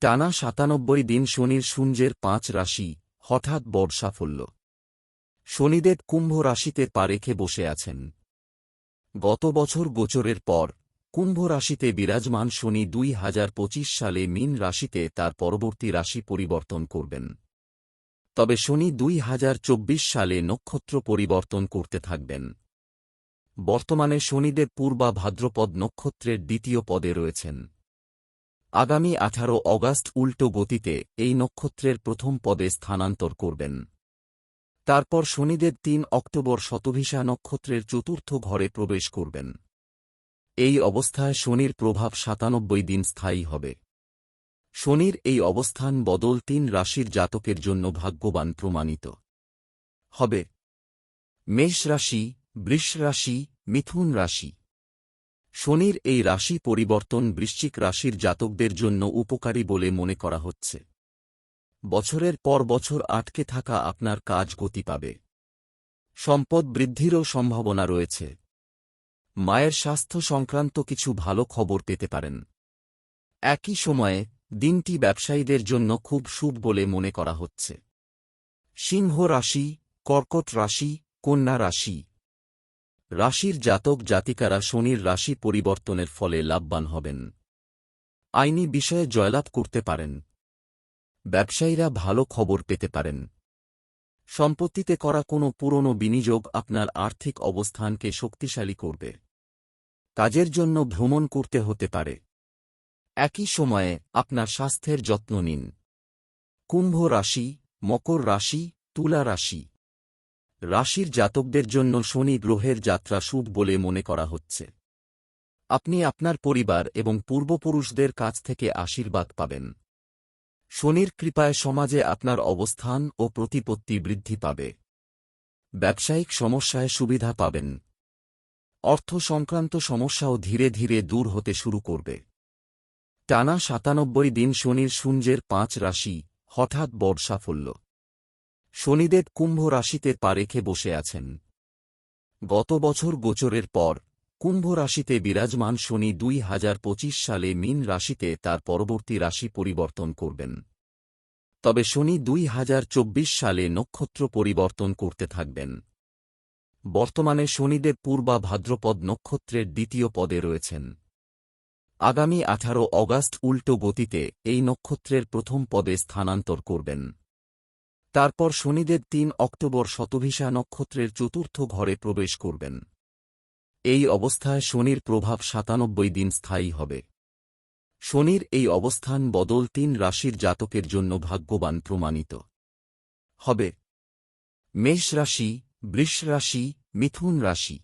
টানা সাতানব্বই দিন শনির সূর্যের পাঁচ রাশি, হঠাৎ বড় সাফল্য। শনিদেব কুম্ভ রাশিতে পা রেখে বসে আছেন। গত বছর গোচরের পর, কুম্ভ রাশিতে বিরাজমান শনি দুই হাজার পঁচিশ সালে মিন রাশিতে তার পরবর্তী রাশি পরিবর্তন করবেন। তবে শনি দুই হাজার চব্বিশ সালে নক্ষত্র পরিবর্তন করতে থাকবেন। বর্তমানে শনিদেব পূর্বা ভাদ্রপদ নক্ষত্রের দ্বিতীয় পদে রয়েছেন। আগামী আঠারো অগাস্ট উল্টো গতিতে এই নক্ষত্রের প্রথম পদে স্থানান্তর করবেন। তারপর শনিদেব তিন অক্টোবর শতভিসা নক্ষত্রের চতুর্থ ঘরে প্রবেশ করবেন। এই অবস্থায় শনির প্রভাব সাতানব্বই দিন স্থায়ী হবে। শনির এই অবস্থান বদল তিন রাশির জাতকের জন্য ভাগ্যবান প্রমাণিত। হবে। মেষ রাশি, বৃষ রাশি, মিথুন রাশি। শনির এই রাশি পরিবর্তন বৃশ্চিক রাশির জাতকদের জন্য উপকারী বলে মনে করা হচ্ছে। বছরের পর বছর আটকে থাকা আপনার কাজ গতি পাবে। সম্পদ বৃদ্ধিরও সম্ভাবনা রয়েছে। মায়ের স্বাস্থ্য সংক্রান্ত কিছু ভালো খবর পেতে পারেন। একই সময়ে, দিনটি ব্যবসায়ীদের জন্য খুব শুভ বলে মনে করা হচ্ছে। সিংহ রাশি, কর্কট রাশি, কন্যা রাশি রাশির জাতক জাতিকারা শনির রাশি পরিবর্তনের ফলে লাভবান হবেন। আইনি বিষয়ে জয়লাভ করতে পারেন। ব্যবসায়ীরা ভালো খবর পেতে পারেন। সম্পত্তিতে করা কোনো পুরনো বিনিয়োগ আপনার আর্থিক অবস্থানকে শক্তিশালী করবে। কাজের জন্য ভ্রমণ করতে হতে পারে। একই সময়ে আপনার স্বাস্থ্যের যত্ন নিন। কুম্ভ রাশি, মকর রাশি, তুলা রাশি। রাশির জাতকদের জন্য শনি গ্রহের যাত্রা শুভ বলে মনে করা হচ্ছে। আপনি আপনার পরিবার এবং পূর্বপুরুষদের কাছ থেকে আশীর্বাদ পাবেন। শনির কৃপায় সমাজে আপনার অবস্থান ও প্রতিপত্তি বৃদ্ধি পাবে। ব্যবসায়িক সমস্যায় সুবিধা পাবেন। অর্থ সংক্রান্ত সমস্যাও ধীরে ধীরে দূর হতে শুরু করবে। টানা সাতানব্বই দিন শনির সূর্যের পাঁচ রাশি হঠাৎ বড় সাফল্য শনিদেব কুম্ভ রাশিতে পা রেখে বসে আছেন। গত বছর গোচরের পর কুম্ভ রাশিতে বিরাজমান শনি দুই হাজার পঁচিশ সালে মীন রাশিতে তার পরবর্তী রাশি পরিবর্তন করবেন। তবে শনি দুই হাজার চব্বিশ সালে নক্ষত্র পরিবর্তন করতে থাকবেন। বর্তমানে শনিদেব পূর্বা ভাদ্রপদ নক্ষত্রের দ্বিতীয় পদে রয়েছেন। আগামী আঠারো অগাস্ট উল্টো গতিতে এই নক্ষত্রের প্রথম পদে স্থানান্তর করবেন। তারপর শনিদের তিন অক্টোবর শতভিসা নক্ষত্রের চতুর্থ ঘরে প্রবেশ করবেন। এই অবস্থায় শনির প্রভাব সাতানব্বই দিন স্থায়ী হবে। শনির এই অবস্থান বদল তিন রাশির জাতকের জন্য ভাগ্যবান প্রমাণিত। হবে। মেষ রাশি, বৃষ রাশি, মিথুন রাশি।